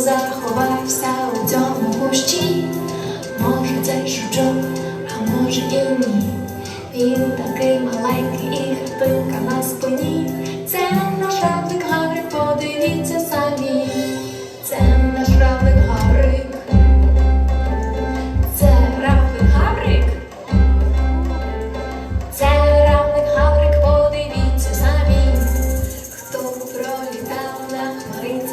заховався у цьому кущі. Може, це жучок, а може і ні. Він такий маленький і хатинка на спині. Це наш равлик Гаврик, подивіться самі. Це наш равлик Гаврик. Це равлик Гаврик. Це равлик Гаврик, подивіться самі. Хто пролітав на хмаринці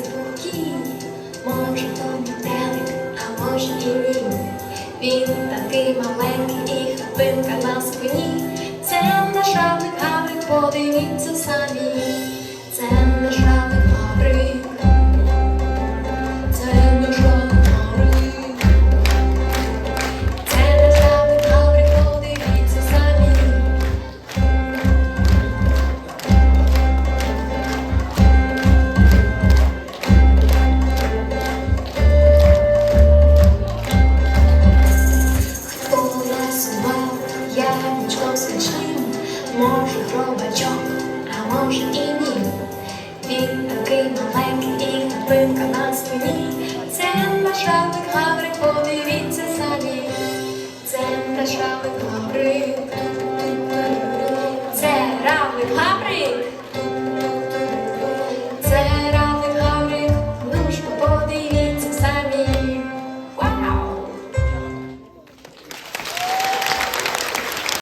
може то метелик, а може і ні. Він такий маленький і хапинка на спині. Це наш равлик Гаврик, подивіться самі. Може хробачок, а може і ні. Він такий маленький і хатинка на спині. Це мешалик Гаврик, подивіться самі. Це мешалик Гаврик. Це равлик Гаврик.